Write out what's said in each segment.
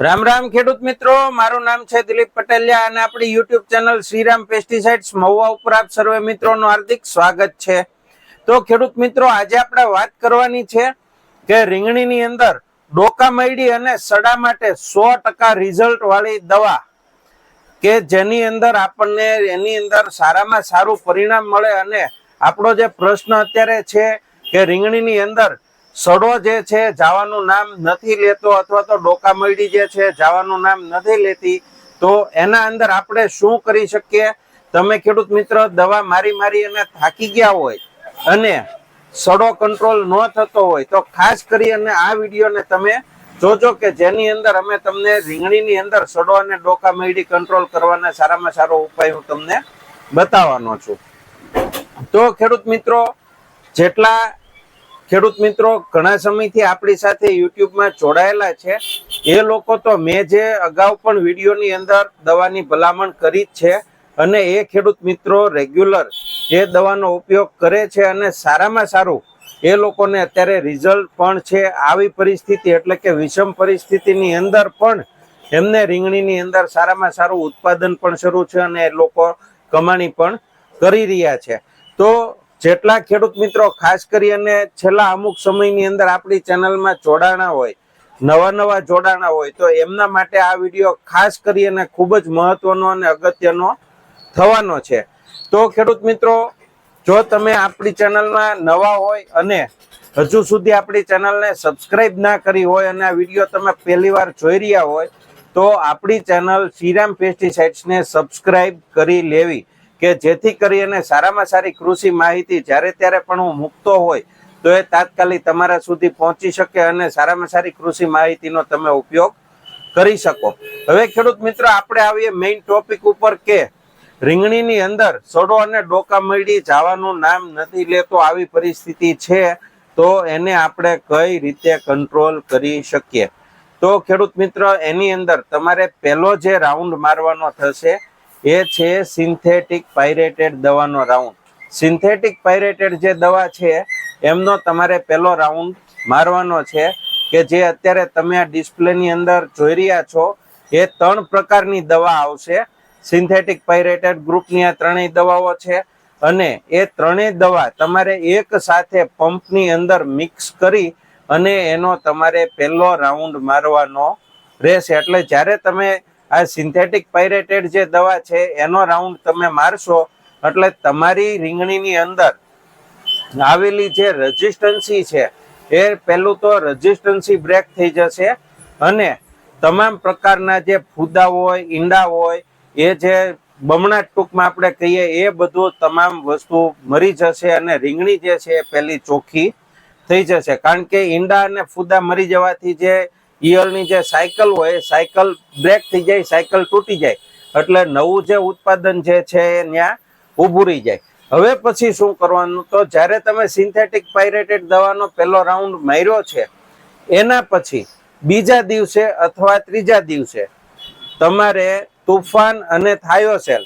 રામ રામ ખેડૂત મિત્રો, મારું નામ છે દિલીપ પટેલિયા અને આપણી YouTube channel Shriram pesticides Mahuva ઉપર આપ સર્વે મિત્રોનું હાર્દિક સ્વાગત છે. તો ખેડૂત મિત્રો, આજે આપણે વાત કરવાની છે કે રીંગણીની અંદર ડોકા મયડી અને સડા માટે સો ટકા રિઝલ્ટ વાળી દવા કે જેની અંદર આપણને, એની અંદર સારામાં સારું પરિણામ મળે અને આપણો જે પ્રશ્ન અત્યારે છે કે રીંગણીની અંદર સડો જે છે, જવાનું નામ નથી લેતો અથવા તો ડોકા મયડી જે છે, જવાનું નામ નથી લેતી, તો એના અંદર આપણે શું કરી શકીએ? તમે ખેડૂત મિત્ર, દવા મારી મારી અને થાકી ગયા હોય અને સડો કંટ્રોલ ન થતો હોય, તો ખાસ કરી અને આ વિડીયોને તમે જોજો કે જેની અંદર અમે તમને રીંગણીની અંદર સડો અને ડોકા મયડી કંટ્રોલ કરવાના સારામાં સારો ઉપાય હું તમને બતાવવાનો છું. તો ખેડૂત મિત્રો, જેટલા ખેડૂત મિત્રો, ઘણા સમયથી આપણી સાથે યુટ્યુબમાં જોડાયેલા છે. એ લોકો તો મેં જે અગાઉ પણ વિડીયોની અંદર દવાની ભલામણ કરી જ છે અને એ ખેડૂત મિત્રો રેગ્યુલર એ દવાનો ઉપયોગ કરે છે અને સારામાં સારું એ લોકોને અત્યારે રિઝલ્ટ પણ છે. આવી પરિસ્થિતિ એટલે કે વિષમ પરિસ્થિતિની અંદર પણ એમને રીંગણીની અંદર સારામાં સારું ઉત્પાદન પણ શરૂ છે અને એ લોકો કમાણી પણ કરી રહ્યા છે. તો જેટલા ખેડૂત મિત્રો ખાસ કરી અને છેલ્લા અમુક સમયની અંદર આપણી ચેનલમાં જોડાણા હોય, નવા નવા જોડાણા હોય, તો એમના માટે આ વીડિયો ખાસ કરી અને ખૂબ જ મહત્વનો અને અગત્યનો થવાનો છે. તો ખેડૂત મિત્રો, જો તમે આપણી ચેનલમાં નવા હોય અને હજુ સુધી આપણી ચેનલને સબસ્ક્રાઇબ ના કરી હોય અને આ વીડિયો તમે પહેલી વાર જોઈ રહ્યા હોય, તો આપણી ચેનલ શ્રીરામ પેસ્ટિસાઇડ્સને સબસ્ક્રાઇબ કરી લેવી. કે જેથી કરી અને સારામાં સારી કૃષિ માહિતી જ્યારે ત્યારે પણ હું મૂકતો હોય, તો એ તાત્કાલિક તમારા સુધી પહોંચી શકે અને સારામાં સારી કૃષિ માહિતીનો તમે ઉપયોગ કરી શકો. હવે ખેડૂત મિત્રો, આપણે આવીએ મેઇન ટોપિક ઉપર કે રીંગણીની અંદર સડો અને ડોકા મળી જવાનું નામ નથી લેતો, આવી પરિસ્થિતિ છે, તો એને આપણે કઈ રીતે કંટ્રોલ કરી શકીએ? તો ખેડૂત મિત્ર, એની અંદર તમારે પહેલો જે રાઉન્ડ મારવાનો થશે એ છે સિન્થેટિક પાયરેટેડ દવાનો રાઉન્ડ સિન્થેટિક પાયરેટેડ જે દવા છે, એમનો તમારે પહેલો રાઉન્ડ મારવાનો છે કે જે અત્યારે તમે આ ડિસ્પ્લેની અંદર જોઈ રહ્યા છો, એ ત્રણ પ્રકારની દવા આવશે. સિન્થેટિક પાયરેટેડ ગ્રુપની આ ત્રણેય દવાઓ છે અને એ ત્રણેય દવા તમારે એક સાથે પંપની અંદર મિક્સ કરી અને એનો તમારે પહેલો રાઉન્ડ મારવાનો રહેશે. એટલે જ્યારે તમે આ સિન્થેટિક પાયરેટેડ જે દવા છે, એનો રાઉન્ડ તમે મારશો, એટલે તમારી રીંગણીની અંદર આવેલી જે રજિસ્ટન્સી છે, એ પહેલું તો રજીસ્ટન્સી બ્રેક થઈ જશે અને તમામ પ્રકારના જે ફૂદા હોય, ઈંડા હોય, એ જે બમણા ટૂંકમાં આપણે કહીએ, એ બધું તમામ વસ્તુ મરી જશે અને રીંગણી જે છે એ પહેલી ચોખ્ખી થઈ જશે. કારણ કે ઈંડા અને ફૂદા મરી જવાથી જે ઈયળની જે સાયકલ હોય, સાયકલ બ્રેક થઈ જાય, સાયકલ તૂટી જાય, એટલે નવું જે ઉત્પાદન જે છે એ ત્યાં ઊભું રહી જાય. હવે પછી શું કરવાનું? તો જ્યારે તમે સિન્થેટિક પાયરેટેડ દવાનો પહેલો રાઉન્ડ માર્યો છે, એના પછી બીજા દિવસે અથવા ત્રીજા દિવસે તમારે તુફાન અને થાયોસેલ,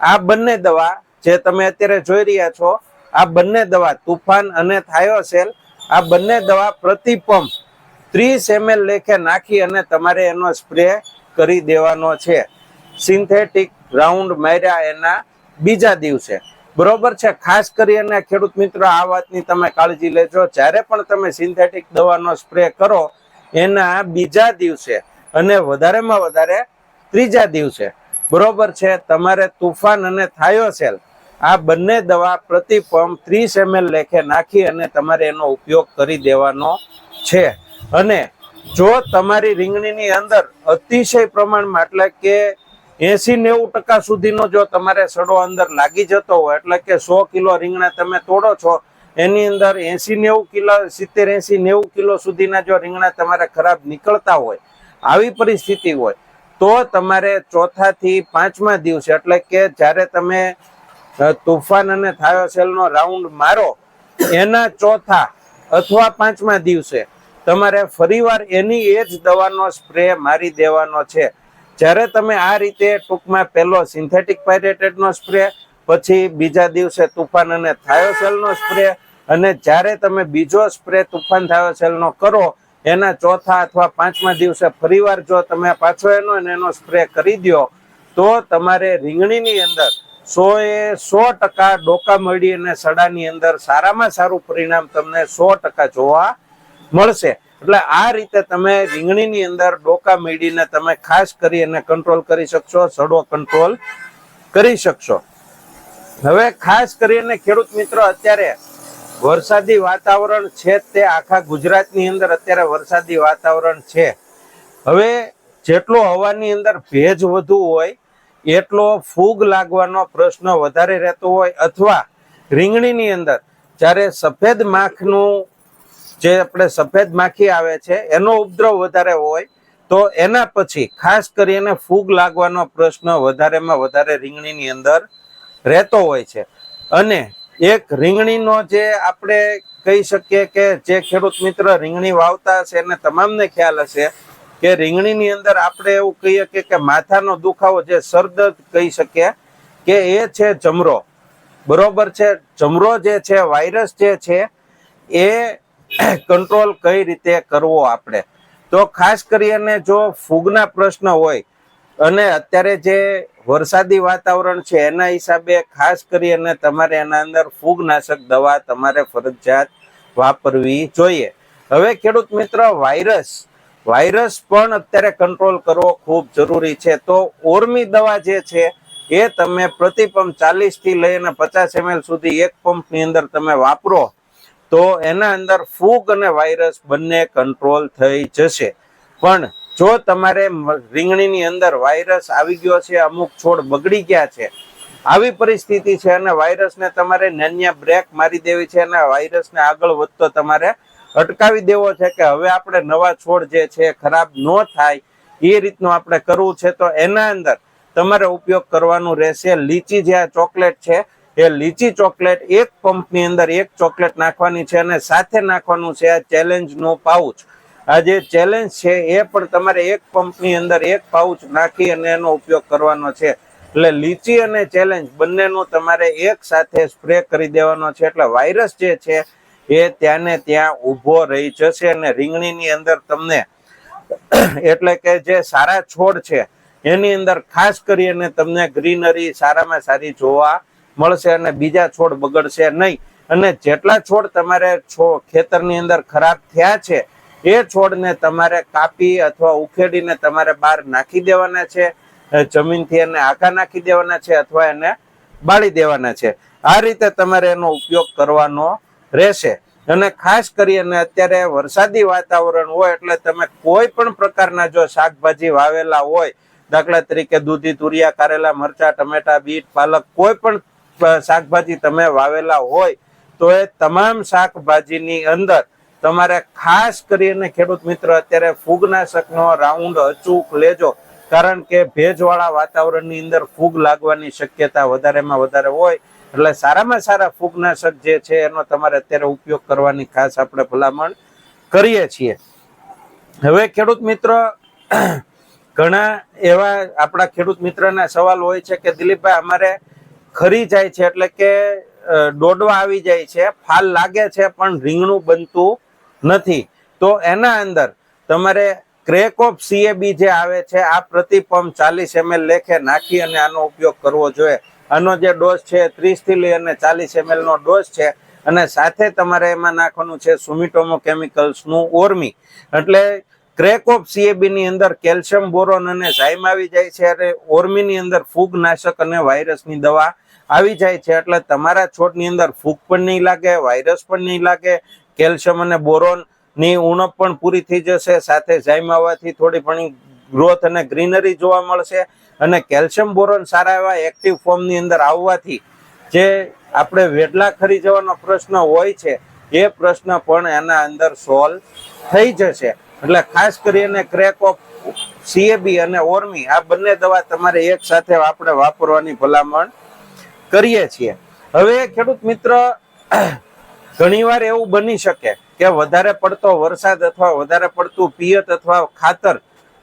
આ બંને દવા જે તમે અત્યારે જોઈ રહ્યા છો, આ બંને દવા, તુફાન અને થાયોસેલ, આ બંને દવા પ્રતિ પંપ ત્રીસ એમએલ લેખે નાખી અને તમારે એનો સ્પ્રે કરી દેવાનો છે. સિન્થેટિક રાઉન્ડ માર્યા એના બીજા દિવસે. બરોબર છે? ખાસ કરી અને ખેડૂત મિત્રો, આ વાતની તમે કાળજી લેજો. જ્યારે પણ તમે સિન્થેટિક દવાનો સ્પ્રે કરો, એના બીજા દિવસે અને વધારેમાં વધારે ત્રીજા દિવસે. બરોબર છે? તમારે તુફાન અને થાયોસેલ આ બંને દવા પ્રતિ પંપ ત્રીસ એમએલ લેખે નાખી અને તમારે એનો ઉપયોગ કરી દેવાનો છે. અને જો તમારી રીંગણીની અંદર અતિશય પ્રમાણમાં એટલે કે એસી નેવું ટકા સુધીનો જો તમારે સડો અંદર લાગી જતો હોય, એટલે કે સો કિલો રીંગણા તમે તોડો છો, એની અંદર એસી નેવું કિલો, સિત્તેર એસી નેવું કિલો સુધીના જો રીંગણા તમારે ખરાબ નીકળતા હોય, આવી પરિસ્થિતિ હોય, તો તમારે ચોથાથી પાંચમા દિવસે, એટલે કે જ્યારે તમે તુફાન અને થાયોસેલનો રાઉન્ડ મારો, એના ચોથા અથવા પાંચમા દિવસે તમારે ફરીવાર એની એ જ દવાનો સ્પ્રે મારી દેવાનો છે. જ્યારે તમે આ રીતે ટૂંકમાં પહેલો સિન્થેટિક પાયરેટેડનો સ્પ્રે, પછી બીજા દિવસે તુફાન અને થાયોસેલનો સ્પ્રે, અને જ્યારે તમે બીજો સ્પ્રે તુફાન થાયોસેલનો કરો, એના ચોથા અથવા પાંચમા દિવસે ફરીવાર જો તમે પાછો એનો અને એનો સ્પ્રે કરી દો તો તમારે રીંગણીની અંદર સો એ સો ટકા ડોકા મળી અને સડાની અંદર સારામાં સારું પરિણામ તમને સો ટકા જોવા મળશે. એટલે આ રીતે તમે રીંગણીની અંદર ડોકા મેળીને તમે ખાસ કરી અને કંટ્રોલ કરી શકશો, સડો કંટ્રોલ કરી શકશો. હવે ખાસ કરીને ખેડૂત મિત્રો, અત્યારે વરસાદી વાતાવરણ છે તે આખા ગુજરાતની અંદર અત્યારે વરસાદી વાતાવરણ છે. હવે જેટલો હવાની અંદર ભેજ વધુ હોય, એટલો ફૂગ લાગવાનો પ્રશ્ન વધારે રહેતો હોય, અથવા રીંગણીની અંદર જ્યારે સફેદ માખનું જે આપણે સફેદ માખી આવે છે, એનો ઉપદ્રવ વધારે હોય, તો એના પછી ખાસ કરીને ફૂગ લાગવાનો પ્રશ્ન વધારેમાં વધારે રીંગણીની અંદર રહેતો હોય છે. અને એક રીંગણીનો જે આપણે કહી શકીએ કે જે ખેડૂત મિત્ર રીંગણી વાવતા હશે, એને તમામને ખ્યાલ હશે કે રીંગણીની અંદર આપણે એવું કહીએ કે કે માથાનો દુખાવો જે સરદર્દ કહી શકીએ કે એ છે જમરો. બરોબર છે? જમરો જે છે, વાયરસ જે છે, એ કંટ્રોલ કઈ રીતે કરવો આપણે? તો ખાસ કરીને જો ફૂગના પ્રશ્ન હોય, અને અત્યારે જે વરસાદી વાતાવરણ છે, એના હિસાબે ખાસ કરીને તમારે એના અંદર ફૂગનાશક દવા તમારે ફરજિયાત વાપરવી જોઈએ. હવે ખેડૂત મિત્ર, વાયરસ. વાયરસ પણ અત્યારે કંટ્રોલ કરવો ખૂબ જરૂરી છે. તો ઓરમી દવા જે છે, એ તમે પ્રતિ પંપ ચાલીસથી લઈને પચાસ એમએલ સુધી એક પંપની અંદર તમે વાપરો તો એના અંદર ફૂગ અને વાયરસ બંને કંટ્રોલ થઈ જશે. પણ જો તમારે રીંગણીની અંદર વાયરસ આવી ગયો છે, અમુક છોડ બગડી ગયા છે, આવી પરિસ્થિતિ છે અને વાયરસને તમારે નાન્યા બ્રેક મારી દેવી છે અને વાયરસને આગળ વધતો તમારે અટકાવી દેવો છે કે હવે આપણે નવા છોડ જે છે ખરાબ ન થાય, એ રીતનું આપણે કરવું છે. તો એના અંદર તમારે ઉપયોગ કરવાનું રહેશે. લીચી જે આ ચોકલેટ છે એ લીચી ચોકલેટ એક પંપની અંદર એક ચોકલેટ નાખવાની છે અને સાથે નાખવાનું છે આ ચેલેન્જનો પાઉચ આ જે ચેલેન્જ છે એ પણ તમારે એક પંપની અંદર એક પાઉચ નાખી અને એનો ઉપયોગ કરવાનો છે. એટલે લીચી અને ચેલેન્જ બંનેનું તમારે એક સાથે સ્પ્રે કરી દેવાનો છે. એટલે વાયરસ જે છે એ ત્યાં ને ત્યાં ઊભો રહી જશે અને રીંગણીની અંદર તમને એટલે કે જે સારા છોડ છે એની અંદર ખાસ કરીને તમને ગ્રીનરી સારામાં સારી જોવા મળશે અને બીજા છોડ બગડશે નહીં. અને જેટલા છોડ તમારે ખેતરની અંદર ખરાબ થયા છે, એ છોડને તમારે કાપી અથવા ઉખેડીને તમારે બહાર નાખી દેવાના છે જમીનથી એને આખા નાખી દેવાના છે અથવા એને બાળી દેવાના છે. આ રીતે તમારે એનો ઉપયોગ કરવાનો રહેશે. અને ખાસ કરીને અત્યારે વરસાદી વાતાવરણ હોય એટલે તમે કોઈ પણ પ્રકારના જો શાકભાજી વાવેલા હોય, દાખલા તરીકે દૂધી, તુરિયા, કારેલા, મરચા, ટમેટા, બીટ, પાલક, કોઈ પણ શાકભાજી તમે વાવેલા હોય, તો એ તમામ શાકભાજીની અંદર તમારે ખાસ કરીને ખેડૂત મિત્ર, અત્યારે ફૂગનાશકનો રાઉન્ડ અચૂક લેજો. કારણ કે ભેજવાળા વાતાવરણની અંદર ફૂગ લાગવાની શક્યતા વધારેમાં વધારે હોય. એટલે સારામાં સારા ફૂગનાશક જે છે, એનો તમારે અત્યારે ઉપયોગ કરવાની ખાસ આપણે ભલામણ કરીએ છીએ. હવે ખેડૂત મિત્રો, ઘણા એવા આપણા ખેડૂત મિત્રના સવાલ હોય છે કે, દિલીપભાઈ, અમારે ખરી જાય છે એટલે કે ડોડવા આવી જાય છે, ફાલ લાગે છે, પણ રીંગણું બનતું નથી. તો એના અંદર તમારે ક્રેક ઓફ સીએબી જે આવે છે, આ પ્રતિ પંપ ચાલીસ એમએલ લેખે નાખી અને આનો ઉપયોગ કરવો જોઈએ. આનો જે ડોઝ છે ત્રીસથી લઈ અને ચાલીસ એમએલનો ડોઝ છે, અને સાથે તમારે એમાં નાખવાનું છે સુમિટોમો કેમિકલ્સનું ઓર્મી. એટલે ક્રેક ઓફ સીએબી ની અંદર કેલ્શિયમ બોરોન અને ઝાઇમ આવી જાય છે અને ઓર્મી ની અંદર ફૂગનાશક અને વાયરસની દવા આવી જાય છે. એટલે તમારા છોડની અંદર ફૂગ પણ નહીં લાગે, વાયરસ પણ નહીં લાગે, કેલ્શિયમ અને બોરોનની ઉણપ પણ પૂરી થઈ જશે. સાથે ઝાઇમ આવવાથી થોડી ઘણી ગ્રોથ અને ગ્રીનરી જોવા મળશે અને કેલ્શિયમ બોરોન સારા એવા એક્ટિવ ફોર્મની અંદર આવવાથી જે આપણે વેડલા ખરી જવાનો પ્રશ્ન હોય છે, એ પ્રશ્ન પણ એના અંદર સોલ્વ થઈ જશે. એટલે ખાસ કરીને ક્રેક ઓફ સીએબી અને ઓર્મી આ બંને દવા તમારે એક સાથે આપણે વાપરવાની ભલામણ કરીએ છીએ. હવે ખેડૂત મિત્ર, ઘણીવાર એવું બની શકે કે વધારે પડતો વરસાદ અથવા વધારે પડતું પિયત અથવા ખાતર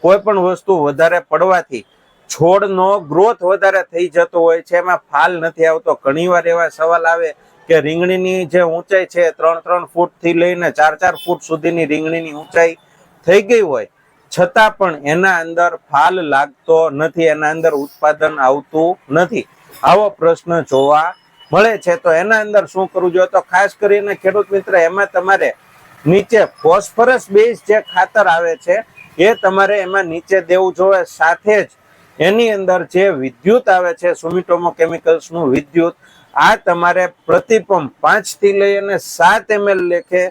કોઈ પણ વસ્તુ વધારે પડવાથી છોડનો ગ્રોથ વધારે થઈ જતો હોય છે. એમાં ફાલ નથી આવતો. ઘણીવાર એવા સવાલ આવે કે રીંગણીની જે ઊંચાઈ છે ત્રણ ત્રણ ફૂટથી લઈને ચાર ચાર ફૂટ સુધીની રીંગણીની ઊંચાઈ થઈ ગઈ હોય, છતાં પણ એના અંદર ફાલ લાગતો નથી, એના અંદર ઉત્પાદન આવતું નથી. આવો પ્રશ્ન જોવા મળે છે. તો એના અંદર શું કરવું જોઈએ? તો ખાસ કરીને ખેડૂત મિત્ર, એમાં તમારે નીચે ફોસ્ફરસ બેઝ જે ખાતર આવે છે, એ તમારે એમાં નીચે દેવું જોઈએ. સાથે જ એની અંદર જે વિદ્યુત આવે છે, સુમિટોમો કેમિકલ્સનું વિદ્યુત, આ તમારે પ્રતિપંપ પાંચથી લઈ અને સાત એમએલ લેખે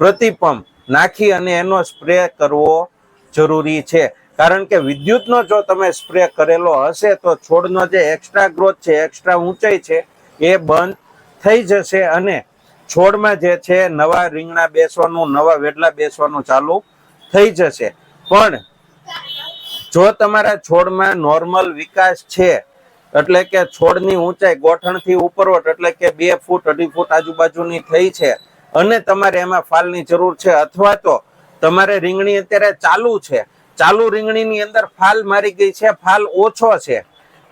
પ્રતિપંપ નાખી અને એનો સ્પ્રે કરવો જરૂરી છે. કારણ કે વિદ્યુતનો જો તમે સ્પ્રે કરેલો હશે, તો છોડનો જે એક્સ્ટ્રા ગ્રોથ છે એક્સ્ટ્રા ઊંચાઈ છે, એ બંધ થઈ જશે અને છોડમાં જે છે, નવા રીંગણા બેસવાનું, નવા વેડલા બેસવાનું ચાલુ થઈ જશે. પણ જો તમારા છોડમાં નોર્મલ વિકાસ છે, એટલે કે છોડની ઊંચાઈ ગોઠણથી ઉપરવટ, એટલે કે બે ફૂટ, અઢી ફૂટ આજુબાજુની થઈ છે અને તમારે એમાં ફાલની જરૂર છે અથવા તો તમારે રીંગણી અત્યારે ચાલુ છે. ચાલુ રીંગણીની અંદર ફાલ મારી ગઈ છે, ફાલ ઓછો છે.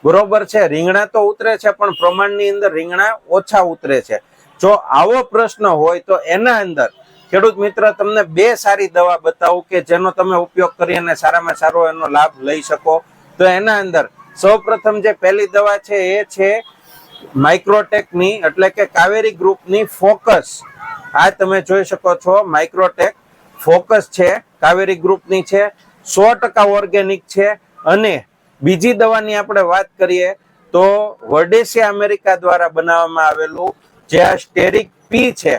બરોબર છે? રીંગણા તો ઉતરે છે, પણ પ્રમાણની અંદર રીંગણા ઓછા ઉતરે છે. જો આવો પ્રશ્ન હોય તો એના અંદર, ખેડૂત મિત્ર, તમને બે સારી દવા બતાવું કે જેનો તમે ઉપયોગ કરી અને સારામાં સારો એનો લાભ લઈ શકો. તો એના અંદર, સૌપ્રથમ જે પહેલી દવા છે એ છે માઇક્રોટેકની એટલે કે કાવેરી ગ્રુપની ફોકસ આ તમે જોઈ શકો છો માઇક્રોટેક ફોકસ છે, કાવેરી ગ્રુપની છે, સો ટકા ઓર્ગેનિક છે. અને બીજી દવાની આપણે વાત કરીએ તો વર્ડેસિયા અમેરિકા દ્વારા બનાવવામાં આવેલું જે આ સ્ટેરિક પી છે,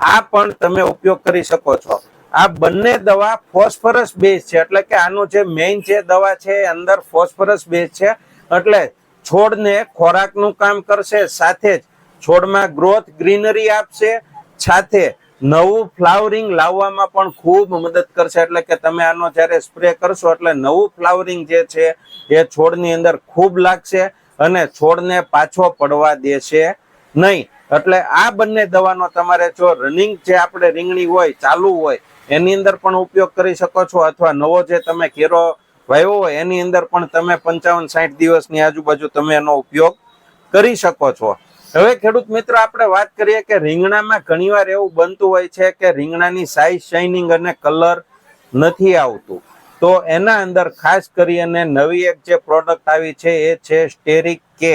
આ પણ તમે ઉપયોગ કરી શકો છો. આ બંને દવા ફોસ્ફરસ બેઝ છે, એટલે કે આનું જે મેઇન જે દવા છે અંદર ફોસ્ફરસ બેઝ છે. એટલે છોડને ખોરાકનું કામ કરશે, સાથે જ છોડમાં ગ્રોથ ગ્રીનરી આપશે, સાથે નવું ફ્લાવરિંગ લાવવામાં પણ ખૂબ મદદ કરશે. એટલે કે તમે આનો જ્યારે સ્પ્રે કરશો, એટલે નવું ફ્લાવરિંગ જે છે, એ છોડની અંદર ખૂબ લાગશે અને છોડને પાછો પડવા દેશે નહીં. એટલે આ બંને દવાનો તમારે જો રનિંગ જે આપણે રીંગણી હોય, ચાલુ હોય, એની અંદર પણ ઉપયોગ કરી શકો છો, અથવા નવો જે તમે કેરો વાવ્યો હોય, એની અંદર પણ તમે પંચાવન સાઠ દિવસની આજુબાજુ તમે એનો ઉપયોગ કરી શકો છો. હવે ખેડૂત મિત્ર, આપણે વાત કરીએ કે રીંગણામાં ઘણીવાર એવું બનતું હોય છે કે રીંગણાની સાઇઝ શાઇનિંગ અને કલર નથી આવતું. તો એના અંદર ખાસ કરીને નવી એક જે પ્રોડક્ટ આવી છે, એ છે સ્ટેરિક કે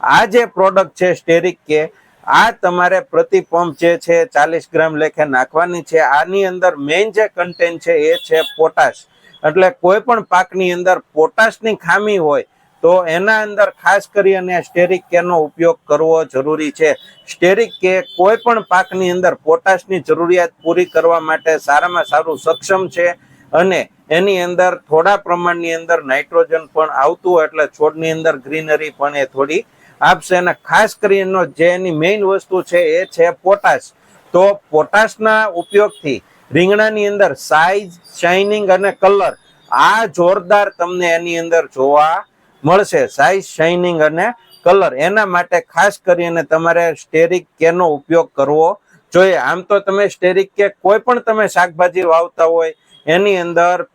આ જે પ્રોડક્ટ છે સ્ટેરિક કે આ તમારે પ્રતિ પંપ જે છે, ચાલીસ ગ્રામ લેખે નાખવાની છે. આની અંદર મેઇન જે કન્ટેન્ટ છે, એ છે પોટાશ એટલે કોઈ પણ પાકની અંદર પોટાશની ખામી હોય તો એના અંદર ખાસ કરી અને સ્ટેરિક કેનો ઉપયોગ કરવો જરૂરી છે. સ્ટેરિક કે કોઈ પણ પાકની અંદર પોટાશની જરૂરિયાત પૂરી કરવા માટે સારામાં સારું સક્ષમ છે અને એની અંદર થોડા પ્રમાણની અંદર નાઇટ્રોજન પણ આવતું એટલે છોડની અંદર ગ્રીનરી પણ એ થોડી આપશે અને ખાસ કરીને જે એની મેઇન વસ્તુ છે એ છે પોટાશ. તો પોટાશના ઉપયોગથી રીંગણાની અંદર સાઇઝ શાઇનિંગ અને કલર આ જોરદાર તમને એની અંદર જોવા મળશે. સાઈઝ શાઇનિંગ અને કલર એના માટે ખાસ કરીને તમારે સ્ટેરિક કેનો ઉપયોગ કરવો જોઈએ. આમ તો તમે સ્ટેરિક કે કોઈ પણ તમે શાકભાજી વાવતા હોય, એની અંદર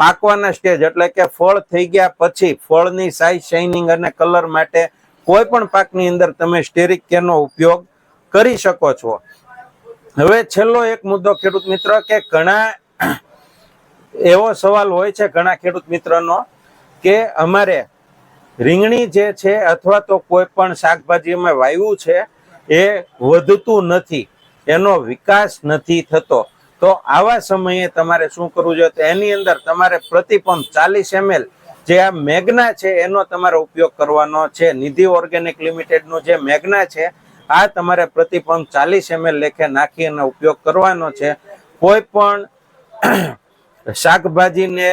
પાકવાના સ્ટેજ એટલે કે ફળ થઈ ગયા પછી ફળની સાઇઝ શાઇનિંગ અને કલર માટે કોઈ પણ પાકની અંદર તમે સ્ટેરિક કેનો ઉપયોગ કરી શકો છો. હવે છેલ્લો એક મુદ્દો ખેડૂત મિત્ર કે ઘણા એવો સવાલ હોય છે ઘણા ખેડૂત મિત્રનો કે અમારે રીંગણી જે છે અથવા તો કોઈ પણ શાકભાજી અમે વાવ્યું છે એ વધતું નથી, એનો વિકાસ નથી થતો. તો આવા સમયે તમારે શું કરવું જોઈએ? તો એની અંદર તમારે પ્રતિપંપ ચાલીસ એમએલ જે આ મેગ્ના છે એનો તમારે ઉપયોગ કરવાનો છે. નિધિ ઓર્ગેનિક લિમિટેડનું જે મેગ્ના છે આ તમારે પ્રતિપંપ ચાલીસ એમએલ લેખે નાખી અને ઉપયોગ કરવાનો છે. કોઈ પણ શાકભાજીને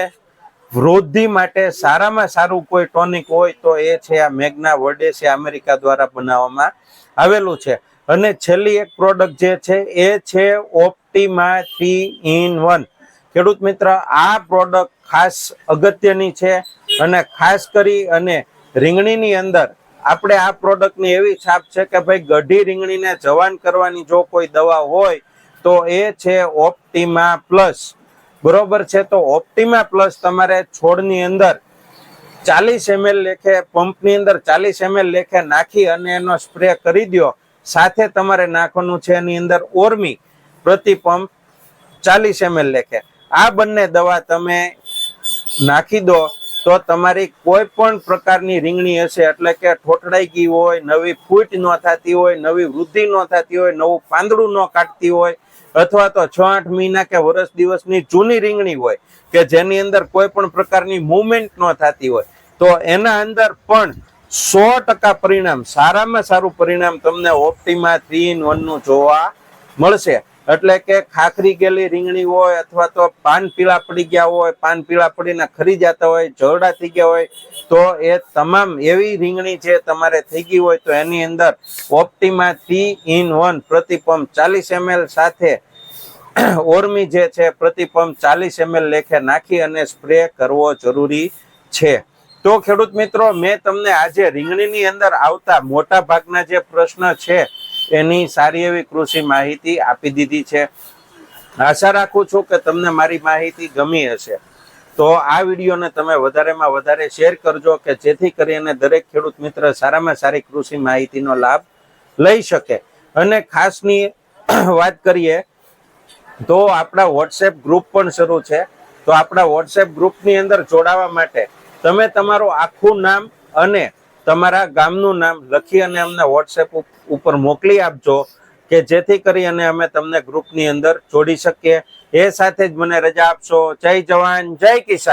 વૃદ્ધિ માટે સારામાં સારું કોઈ ટોનિક હોય તો એ છે આ મેગ્ના વર્ડેસ અમેરિકા દ્વારા બનાવવામાં આવેલું છે. અને છેલ્લી એક પ્રોડક્ટ જે છે એ છે ઓપ્ટિમા થ્રી ઇન વન ખેડૂત મિત્ર, આ પ્રોડક્ટ ખાસ અગત્યની છે અને ખાસ કરી અને રીંગણીની અંદર આપણે આ પ્રોડક્ટની એવી છાપ છે કે ભાઈ ગઢી રીંગણીને જવાન કરવાની જો કોઈ દવા હોય, તો એ છે ઓપ્ટિમા પ્લસ બરોબર છે? તો ઓપ્ટિમા પ્લસ તમારે છોડની અંદર ચાલીસ એમએલ લેખે, પંપની અંદર ચાલીસ એમએલ લેખે નાખી અને એનો સ્પ્રે કરી દો સાથે તમારે નાખવાનું છે એની અંદર ઓર્મી પ્રતિ પંપ ચાલીસ એમએલ લેખે. આ બંને દવા તમે નાખી દો તો તમારી કોઈ પણ પ્રકારની રીંગણી હશે, એટલે કે ઠોઠડાઈ ગઈ હોય, નવી ફૂટ ન થતી હોય, નવી વૃદ્ધિ ન થતી હોય, નવું પાંદડું ન કાઢતી હોય, અથવા તો છ આઠ મહિના કે વર્ષ દિવસની જૂની રીંગણી હોય, કે જેની અંદર કોઈ પણ પ્રકારની મુવમેન્ટ ન થતી હોય, તો એના અંદર પણ સો ટકા પરિણામ, સારામાં સારું પરિણામ તમને ઓપ્ટિમા થ્રી ઇન વનનું જોવા મળશે. એટલે કે ખાખરી ગયેલી રીંગણી હોય અથવા તો પાન પીળા પડી ગયા હોય, પાન પીળા પડીને ખરી જતા હોય, જરડા થઈ ગયા હોય, તો એ તમામ એવી રીંગણી જે તમારે થઈ ગઈ હોય તો એની અંદર ઓપ્ટિમા થ્રી ઇન વન પ્રતિપંપ ચાલીસ એમએલ સાથે ઓરમી જે છે પ્રતિપંપ ચાલીસ એમએલ લેખે નાખી અને સ્પ્રે કરવો જરૂરી છે. તો ખેડૂત મિત્રો, મેં તમને આજે રીંગણીની અંદર આવતા મોટા ભાગના જે પ્રશ્ન છે એની સારી એવી કૃષિ માહિતી આપી દીધી છે. આશા રાખું છું કે તમને મારી માહિતી ગમી હશે. તો આ વિડીયોને તમે વધારેમાં વધારે શેર કરજો કે જેથી કરીને દરેક ખેડૂત મિત્ર સારામાં સારી કૃષિ માહિતીનો લાભ લઈ શકે. અને ખાસની વાત કરીએ તો આપણા વોટ્સએપ ગ્રુપ પણ શરૂ છે. તો આપણા વોટ્સએપ ગ્રુપની અંદર જોડાવા માટે તમે તમારું આખું નામ અને તમારા ગામનું નામ લખી અને અમને વોટ્સએપ ઉપર મોકલી આપજો કે જેથી કરી અને અમે તમને ગ્રુપની અંદર જોડી શકીએ. એ સાથે જ મને રજા આપશો. જય જવાન, જય કિસાન.